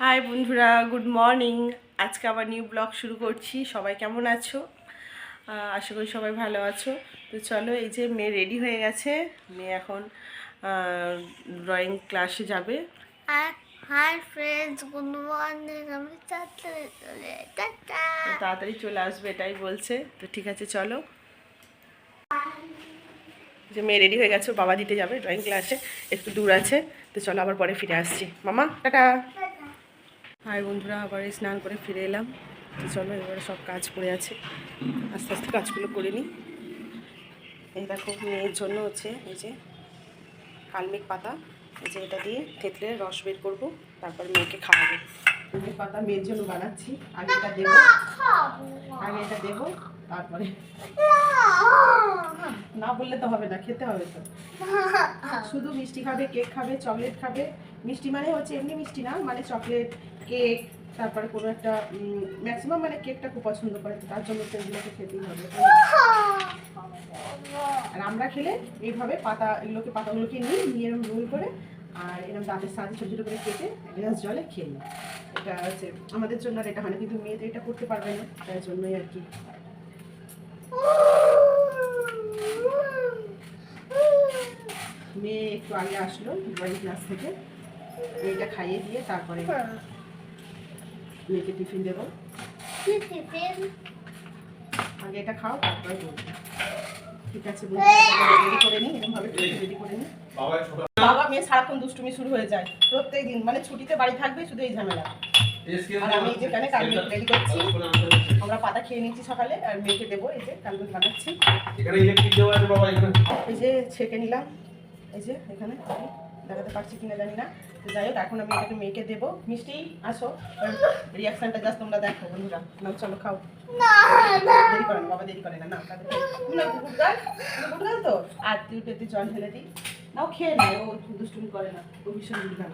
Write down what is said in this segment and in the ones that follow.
High বন্ধুরা good morning আজকে আবার নিউ ব্লগ শুরু করছি। সবাই কেমন আছো? আশা করি সবাই ভালো আছো। তো চলো এই যে মেয়ে রেডি হয়ে গেছে। মেয়ে এখন ড্রয়িং ক্লাসে যাবে। হাই ফ্রেন্ডস গুড মর্নিং আমি তাড়াতাড়ি চলে আসবে এটাই বলছে। তো ঠিক আছে চলো। যে মেয়ে রেডি হয়ে গেছে বাবা দিতে যাবে ড্রয়িং ক্লাসে একটু দূর আছে। তো চলো আবার পরে ফিরে আসছি। মামা টাটা। হাই বন্ধুরা আবার স্নান করে ফিরে এলাম। চলো, এবারে সব কাজ পড়ে আছে। আস্তে আস্তে কাজগুলো করে নিই। এই দেখো, মেয়ের জন্য হচ্ছে এই যে কালমেঘ পাতা, এই যে এটা দিয়ে থেতলে রস বের করব, তারপর মেয়েকে খাওয়াবো। কালমেঘ পাতা মেয়ের জন্য বানাচ্ছি। আগে এটা দেবো। আগে এটা দেবো, তারপরে না বললে তো হবে না, খেতে হবে তো। শুধু মিষ্টি খাবে, কেক খাবে, চকলেট খাবে। মিষ্টি মানে হচ্ছে এমনি মিষ্টি না মানে চকলেট কেক তারপরে কোনো একটা ম্যাক্সিমাম মানে কেকটা খুব পছন্দ করে তার জন্য তো এগুলোকে খেতেই হবে। আর আমরা খেলে এইভাবে পাতা এগুলোকে পাতাগুলোকে নিয়ে নিয়ে এরকম রোল করে আর এরকম দাঁতের সাথে ছোটো ছোটো করে কেটে গ্লাস জলে খেয়ে নিই। এটা হচ্ছে আমাদের জন্য আর এটা হয় না কিন্তু মেয়ে তো এটা করতে পারবে না তার জন্যই আর কি। মেয়ে একটু আগে আসলো ড্রয়িং ক্লাস থেকে মেয়েটা খাইয়ে দিয়ে তারপরে মেয়েকে টিফিন দেবো? আগে এটা খাও তারপরে বলব। ঠিক আছে রেডি করে নিই এরকমভাবে রেডি করে নিই বাবা মেয়ে সারাক্ষণ দুষ্টুমি শুরু হয়ে যায় প্রত্যেক দিন। মানে ছুটিতে বাড়ি থাকবে শুধু এই ঝামেলা। আর আমি যেখানে রেডি করছি আমরা পাতা খেয়ে নিচ্ছি সকালে আর মেয়েকে দেবো এই যে কালকে বানাচ্ছি। এই যে ছেঁকে নিলাম এই যে এখানে। দেখাতে পারছি কিনা জানি না। তো যাই হোক এখন আমি এটাকে মেয়েকে দেবো। মিষ্টি আসো। রিয়াকশনটা জাস্ট তোমরা দেখো বন্ধুরা। নাও চলো খাও। দেরি করে না বাবা দেরি করে না। না তাদের না কুকুর গাল। কুকুর গাল তো? আর তুই পেতে জল ঢেলে দিই। নাও খেয়ে নেয় ও দুষ্টুমি করে না। ও ভীষণ দুর্গাল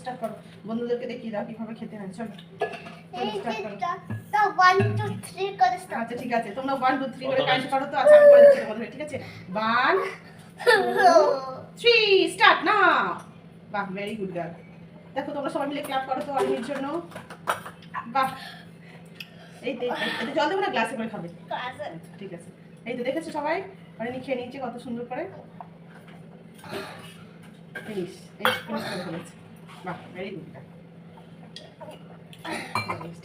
স্টার্ট করো। বন্ধুদেরকে দেখিয়ে দাও কীভাবে খেতে হয়। চলো ওয়ান থ্রি করে। Start. আচ্ছা ঠিক আছে। তোমরা ওয়ান টু থ্রি করে কাজ করো তো। আচ্ছা আমি করে দিচ্ছি তোমাদের ঠিক আছে? ওয়ান থ্রি স্টার্ট না বাহ ভেরি গুড গার্ল দেখো, তোমরা সবাই মিলে ক্লাব করো তো আর্মির জন্য। বাহ। এই এতে জল দেবো না গ্লাসে করে খাবে। ঠিক আছে। এই তো দেখেছ সবাই? অনেক খেয়ে নিয়েছে কত সুন্দর করে। বাহ ভেরি গুড গার্ল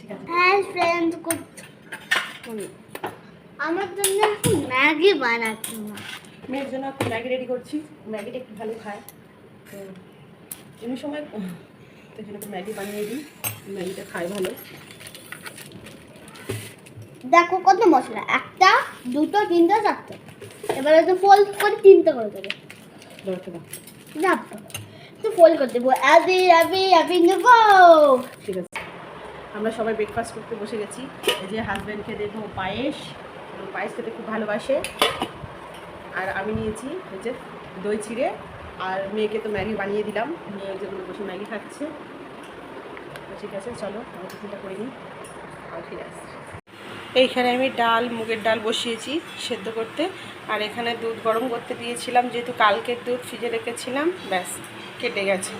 ঠিক আছে। হাই ফ্রেন্ডস গুড আমার জন্য ম্যাগি বানাচ্ছি মা। মেয়ের জন্য একটু ম্যাগি রেডি করছি। ম্যাগিটা একটু ভালো খায়। তো এমনি সময় তো জন্য একটু ম্যাগি বানিয়ে দিই। ম্যাগিটা খায় ভালো। দেখো কত মশলা। একটা দুটো তিনটে চারটে। এবারে তো ফোল্ড করে তিনটে করে দেবো। যাব তো ফোল্ড করে দেবো। নেব। ঠিক আছে। আমরা সবাই ব্রেকফাস্ট করতে বসে গেছি। এই যে হাজব্যান্ডকে দেবো পায়েস। পায়েস খেতে খুব ভালোবাসে। আর আমি নিয়েছি যে দই চিড়ে আর মেয়েকে তো ম্যাগি বানিয়ে দিলাম। মেয়ে যেগুলো বসে ম্যাগি খাচ্ছে। ঠিক আছে, চলো, আমি টিফিনটা করে নিই। আর ফিরে আসছি। এইখানে আমি ডাল, মুগের ডাল বসিয়েছি সেদ্ধ করতে। আর এখানে দুধ গরম করতে দিয়েছিলাম, যেহেতু কালকের দুধ ফ্রিজে রেখেছিলাম, ব্যাস, কেটে গেছে।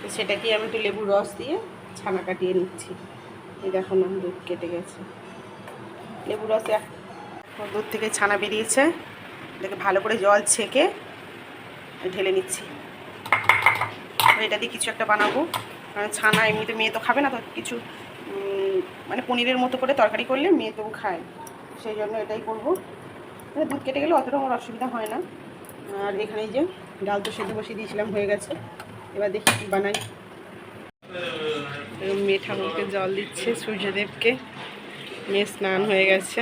তো সেটাকে আমি একটু লেবুর রস দিয়ে ছানা কাটিয়ে নিচ্ছি। এই দেখো না, দুধ কেটে গেছে। লেবু রস দুধ থেকে ছানা বেরিয়েছে। এটাকে ভালো করে জল ছেঁকে ঢেলে নিচ্ছি। এটা দিয়ে কিছু একটা বানাবো। কারণ ছানা এমনিতে মেয়ে তো খাবে না, তো কিছু মানে পনিরের মতো করে তরকারি করলে মেয়ে তবু খায়। সেই জন্য এটাই করব। মানে দুধ কেটে গেলে অতটা আমার অসুবিধা হয় না। আর এখানে যে ডাল তো সেদ্ধ বসিয়ে দিয়েছিলাম, হয়ে গেছে। এবার দেখি কী বানাই। মেয়ে ঠাকুরকে জল দিচ্ছে সূর্যদেবকে। মেয়ে স্নান হয়ে গেছে।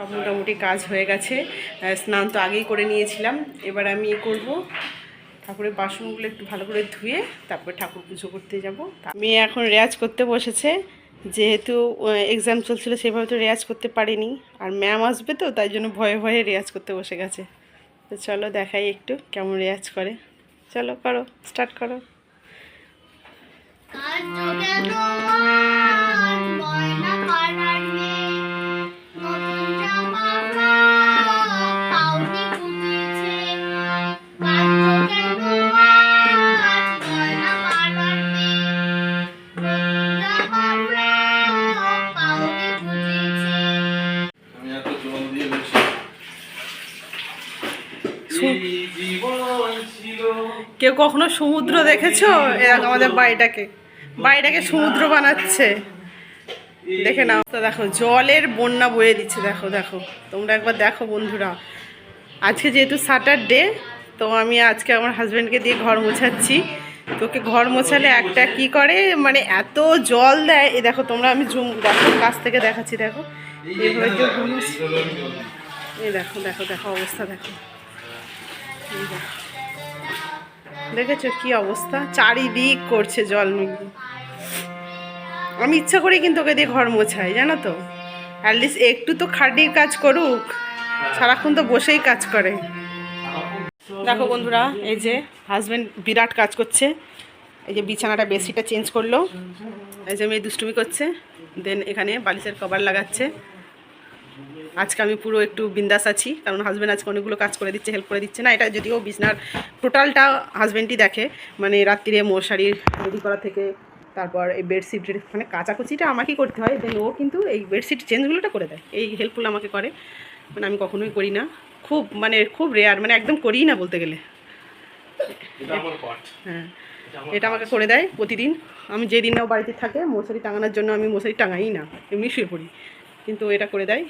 সব মোটামুটি কাজ হয়ে গেছে। স্নান তো আগেই করে নিয়েছিলাম। এবার আমি করব। ঠাকুরের বাসনগুলো একটু ভালো করে ধুয়ে তারপরে ঠাকুর পুজো করতে যাব। মেয়ে এখন রেয়াজ করতে বসেছে। যেহেতু এক্সাম চলছিল সেভাবে তো রেয়াজ করতে পারিনি। আর ম্যাম আসবে তো, তাই জন্য ভয়ে ভয়ে রেয়াজ করতে বসে গেছে। তো চলো দেখাই একটু কেমন রেয়াজ করে। চলো করো স্টার্ট করো। কেউ কখনো সমুদ্র দেখেছ? এরকম আমাদের বাড়িটাকে। বাড়িটাকে সমুদ্র বানাচ্ছে। দেখে নাও। তো দেখো, জলের বন্যা বয়ে দিচ্ছে। দেখো দেখো। তোমরা একবার দেখো বন্ধুরা। আজকে যেহেতু স্যাটারডে তো আমি আজকে আমার হাজব্যান্ডকে দিয়ে ঘর মোছাচ্ছি। তোকে ঘর মোছালে একটা কি করে? মানে এত জল দেয়। এই দেখো, তোমরা আমি জুম, দেখো, কাছ থেকে দেখাচ্ছি, দেখো। এইভাবে কেউ এই দেখো দেখো দেখো অবস্থা, দেখো। দেখো। দেখেছ কি অবস্থা? চারিদিক করছে জল আমি ইচ্ছা করি কিন্তু ওকে দিয়ে ঘর মোছাই, জানো তো? অ্যাটলিস্ট একটু তো খাটির কাজ করুক। সারাক্ষণ তো বসেই কাজ করে। দেখো বন্ধুরা, এই যে হাজব্যান্ড বিরাট কাজ করছে। এই যে বিছানাটা বেশিটা চেঞ্জ করল। এই যে মেয়ে দুষ্টুমি করছে। দেন এখানে বালিশের কভার লাগাচ্ছে। আজকে আমি পুরো একটু বিন্দাস আছি কারণ হাজব্যান্ড আজকে অনেকগুলো কাজ করে দিচ্ছে হেল্প করে দিচ্ছে না। এটা যদিও বিছনার টোটালটা হাজব্যান্ডই দেখে মানে রাত্রিরে মশারি রেডি করা থেকে তারপর এই বেডশিট মানে কাচাকুচিটা আমাকেই করতে হয় দেন ও কিন্তু এই বেডশিট চেঞ্জগুলোটা করে দেয় এই হেল্পফুল আমাকে করে। মানে আমি কখনোই করি না খুব মানে খুব রেয়ার মানে একদম করিই না বলতে গেলে। হ্যাঁ এটা আমাকে করে দেয় প্রতিদিন। আমি যেদিন না বাড়িতে থাকে মশারি টাঙানোর জন্য আমি মশারি টাঙাই না এমনি শুয়ে পড়ি। কিন্তু এটা করে দেয়।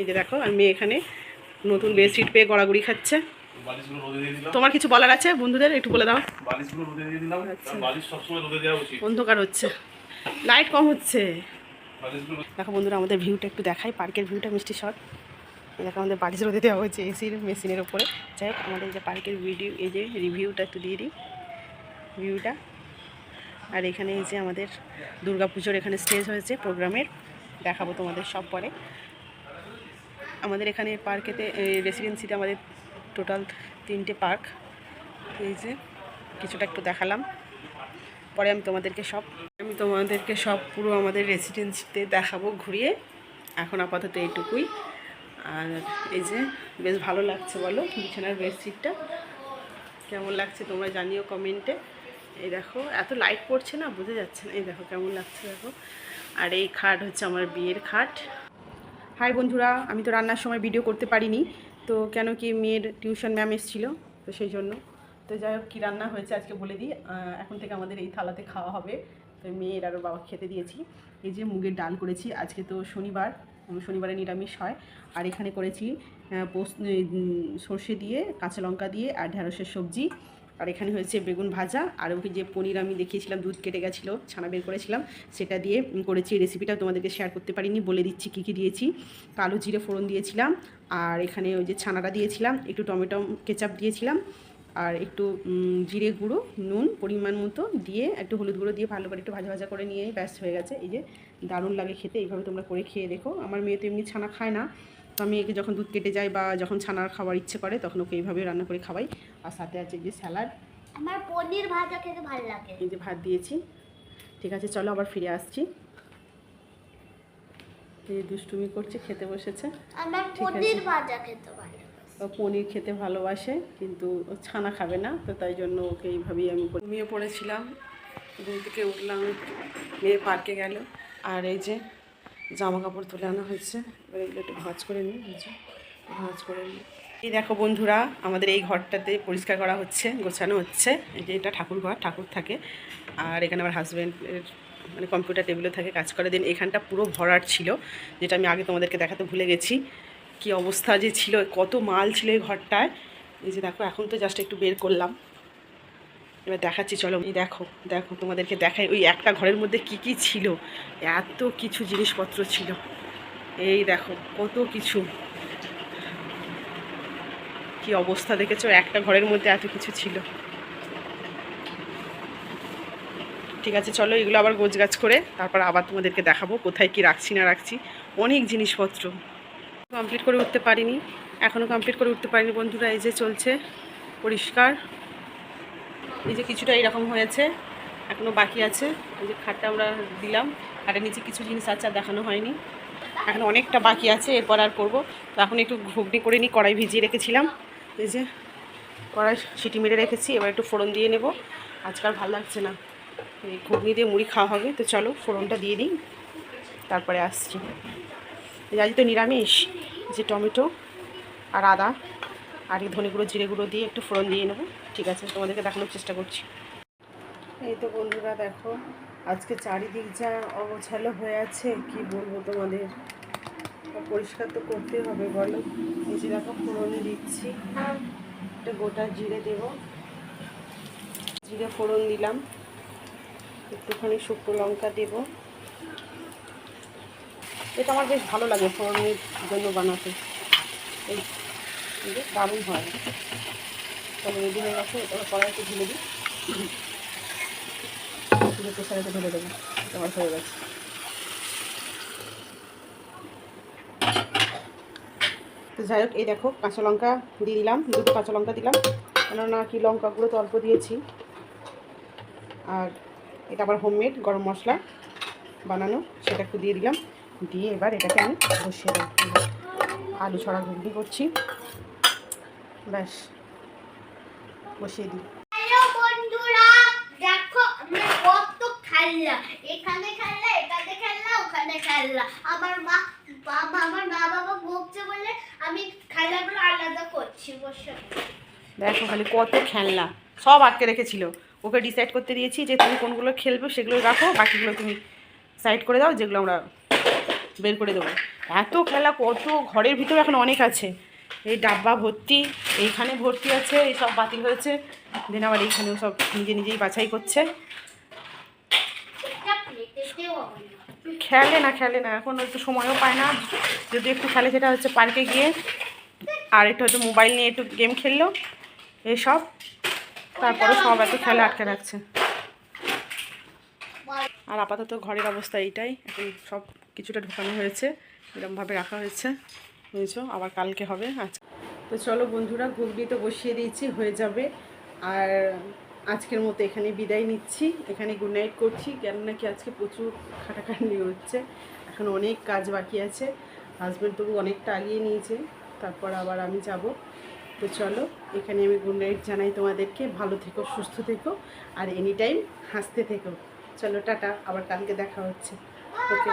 এই যে দেখো আর মেয়ে এখানে নতুন বেডশিট পেয়ে গড়াগড়ি খাচ্ছে। তোমার কিছু বলার আছে বন্ধুদের? একটু বলে দাও। আচ্ছা। বালিশ অন্ধকার হচ্ছে। লাইট কম হচ্ছে। দেখো বন্ধুরা আমাদের ভিউটা একটু দেখাই। পার্কের ভিউটা মিষ্টি শট দেখো আমাদের বাড়ি রোদে দেওয়া হয়েছে এসির মেশিনের ওপরে যাই হোক আমাদের যে পার্কের ভিডিও এই যে রিভিউটা একটু দিয়ে দিই। ভিউটা আর এখানে এই যে আমাদের দুর্গাপুজোর এখানে স্টেজ হয়েছে প্রোগ্রামের দেখাবো তোমাদের সব পরে। আমাদের এখানে পার্কেতে রেসিডেন্সিতে আমাদের টোটাল তিনটে পার্ক এই যে, কিছুটা একটু দেখালাম। পরে আমি তোমাদেরকে সব, আমি তোমাদেরকে সব পুরো আমাদের রেসিডেন্সিতে দেখাবো ঘুরিয়ে। এখন আপাতত এইটুকুই। আর এই যে, বেশ ভালো লাগছে বলো, বিছানার বেডশিটটা কেমন লাগছে তোমরা জানিও কমেন্টে এই দেখো, এত লাইট পড়ছে না, বোঝা যাচ্ছে না। এই দেখো, কেমন লাগছে দেখো। আর এই খাট হচ্ছে আমার বিয়ের খাট। হাই বন্ধুরা, আমি তো রান্নার সময় ভিডিও করতে পারিনি, তো কেন কি মেয়ের টিউশন ম্যাম এসেছিল, তো সেই জন্য। তো যাই হোক, কী রান্না হয়েছে আজকে বলে দিই। এখন থেকে আমাদের এই থালাতে খাওয়া হবে। তো মেয়ের আরও বাবা খেতে দিয়েছি। এই যে মুগের ডাল করেছি, আজকে তো শনিবার শনিবারে নিরামিষ হয়। আর এখানে করেছি পোস্ত সর্ষে দিয়ে, কাঁচা লঙ্কা দিয়ে, আর ঢ্যাঁড়সের সবজি। আর এখানে হয়েছে বেগুন ভাজা, আর ওকে যে পনির আমি দেখিয়েছিলাম, দুধ কেটে গেছিল, ছানা বের করেছিলাম, সেটা দিয়ে করেছি রেসিপিটা তোমাদেরকে শেয়ার করতে পারিনি, বলে দিচ্ছি কী কী দিয়েছি। কালো জিরে ফোড়ন দিয়েছিলাম, আর এখানে ওই যে ছানাটা দিয়েছিলাম, একটু টমেটো, কেচাপ দিয়েছিলাম, আর একটু জিরে গুঁড়ো, নুন পরিমাণ মতো দিয়ে একটু হলুদ গুঁড়ো দিয়ে ভালো করে একটু ভাজা ভাজা করে নিয়ে, ব্যাস হয়ে গেছে। এই যে দারুণ লাগে খেতে, এইভাবে তোমরা করে খেয়ে দেখো। আমার মেয়ে তো এমনি ছানা খায় না তো আমি একে যখন দুধ কেটে যায় বা যখন ছানার খাওয়ার ইচ্ছে করে তখন ওকে এইভাবে রান্না করে খাওয়াই। আর সাথে আছে যে স্যালাড। আমার পনির ভাজা খেতে ভালো লাগে। এই যে ভাত দিয়েছি। ঠিক আছে চলো আবার ফিরে আসছি। এই দুষ্টুমি করছে খেতে বসেছে। আমার আছে। পনির ভাজা খেতে ভালো ও পনির খেতে ভালোবাসে কিন্তু ও ছানা খাবে না তো তাই জন্য ওকে এইভাবেই আমি। ঘুমিয়ে পড়েছিলাম। ঘুম থেকে উঠলাম মেয়ে পার্কে গেল। আর এই যে জামা কাপড় তুলে আনা হয়েছে। এবার এগুলো একটু ভাঁজ করে নিই ভাঁজ করে নিই। এই দেখো বন্ধুরা, আমাদের এই ঘরটাতে পরিষ্কার করা হচ্ছে, গোছানো হচ্ছে। এই যে এটা ঠাকুর ঘর, ঠাকুর থাকে। আর এখানে আমার হাজব্যান্ডের মানে কম্পিউটার টেবিলও থাকে, কাজ করে। দিন এখানটা পুরো ভরাট ছিল, যেটা আমি আগে তোমাদেরকে দেখাতে ভুলে গেছি। কি অবস্থা যে ছিল, কত মাল ছিল এই ঘরটায়। এই যে দেখো, এখন তো জাস্ট একটু বের করলাম। এবার দেখাচ্ছি, চলো। এই দেখো দেখো, তোমাদেরকে দেখাই ওই একটা ঘরের মধ্যে কি কি ছিল। এত কিছু জিনিসপত্র ছিল। এই দেখো, কত কিছু। কি অবস্থা দেখেছ? একটা ঘরের মধ্যে এত কিছু ছিল। ঠিক আছে, চলো, এগুলো আবার গোছগাছ করে তারপর আবার তোমাদেরকে দেখাবো কোথায় কি রাখছি, না রাখছি। অনেক জিনিসপত্র। কমপ্লিট করে উঠতে পারিনি। এখনও কমপ্লিট করে উঠতে পারিনি বন্ধুরা, এই যে চলছে। পরিষ্কার। এই যে কিছুটা এরকম হয়েছে এখনও বাকি আছে। এই যে খাটটা আমরা দিলাম, খাটের নিচে কিছু জিনিস আছে আর দেখানো হয়নি। এখন অনেকটা বাকি আছে, এরপর আর করব। তো এখন একটু ঘুগনি করে নিই কড়াই ভিজিয়ে রেখেছিলাম। এই যে কড়াই সিটি মেরে রেখেছি, এবার একটু ফোড়ন দিয়ে নেব। আজকাল ভালো লাগছে না। এই ঘুগনি দিয়ে মুড়ি খাওয়া হবে, তো চলো ফোড়নটা দিয়ে দিই। তারপরে আসছি। আজ তো নিরামিষ যে টমেটো আর আদা। আর ধনে গুঁড়ো, জিরে গুঁড়ো দিয়ে একটু ফোড়ন দিয়ে নেব। ঠিক আছে, তোমাদেরকে দেখানোর চেষ্টা করছি। এই তো বন্ধুরা দেখো, আজকে চারিদিক যা অগোছালো হয়ে আছে, কি বলব তোমাদের? পরিষ্কার তো করতে হবে, বলো। এই যে দেখো, ফোড়নে দিচ্ছি। একটা গোটা জিরে দেব। জিরে ফোড়ন দিলাম। একটুখানি শুকনো লঙ্কা দেব। এটা আমার বেশ ভালো লাগে ফোড়নের জন্য বানাতে। এই যে দারুণ হয়। তাহলে রেডি হয়ে গেছে, এবার কড়াইতে ঢেলে দিই। তুলে প্রেশারেতে ঢেলে দেবো তোমার হয়ে গেছে। তো যাই হোক, এই দেখো, কাঁচা লঙ্কা দিয়ে দিলাম, দুটো কাঁচা লঙ্কা দিলাম। কেননা কি, লঙ্কাগুলো তো অল্প দিয়েছি। আর এটা আবার হোমমেড গরম মশলা বানানো, সেটা একটু দিয়ে দিলাম। দিয়ে এবার এটাকে আমি বসিয়ে দেবো। আলু ছড়া ঘুগনি করছি। ব্যাস বসিয়ে দিই। বন্ধুরা দেখো আমরা কত খেললা এখানে খেললা এখানে খেললা ওখানে খেললা। আমার মা বাবা আমার মা বাবা বকছে বলে আমি খেলাগুলো আলাদা করছি বসে। দেখো খালি কত খেলনা সব আটকে রেখেছিল। ওকে ডিসাইড করতে দিয়েছি যে তুমি কোনগুলো খেলবে সেগুলো রাখো বাকিগুলো তুমি সাইড করে দাও যেগুলো আমরা বের করে দেবো। এত খেলা কত ঘরের ভিতরে এখন অনেক আছে। এই ডাব্বা ভর্তি, এইখানে ভর্তি আছে, এই সব বাতিল হয়েছে। দেন আবার এইখানেও সব নিজে নিজেই বাছাই করছে। খেলে না খেলে না, এখন একটু সময়ও পায় না। যদি একটু খেলে, সেটা হচ্ছে পার্কে গিয়ে। আর একটু হয়তো মোবাইল নিয়ে একটু গেম খেললো এসব তারপরে সব এত খেলা আটকে রাখছে। আর আপাতত ঘরের অবস্থা এইটাই, এখন সব কিছুটা ঢোকানো হয়েছে এরকমভাবে রাখা হয়েছে। বুঝেছ? আবার কালকে হবে আচ্ছা তো চলো বন্ধুরা, ঘুগনি তো বসিয়ে দিয়েছি, হয়ে যাবে। আর আজকের মতো এখানে বিদায় নিচ্ছি। এখানে গুড নাইট করছি কেন নাকি আজকে প্রচুর খাটাখাটনি হচ্ছে। এখন অনেক কাজ বাকি আছে। হাজব্যান্ড তবু অনেকটা আগিয়ে নিয়েছে, তারপর আবার আমি যাব। তো চলো, এখানে আমি গুড নাইট জানাই তোমাদেরকে। ভালো থেকো, সুস্থ থেকো, আর এনি টাইম হাসতে থেকো। চলো, টাটা, আবার কালকে দেখা হচ্ছে। ওকে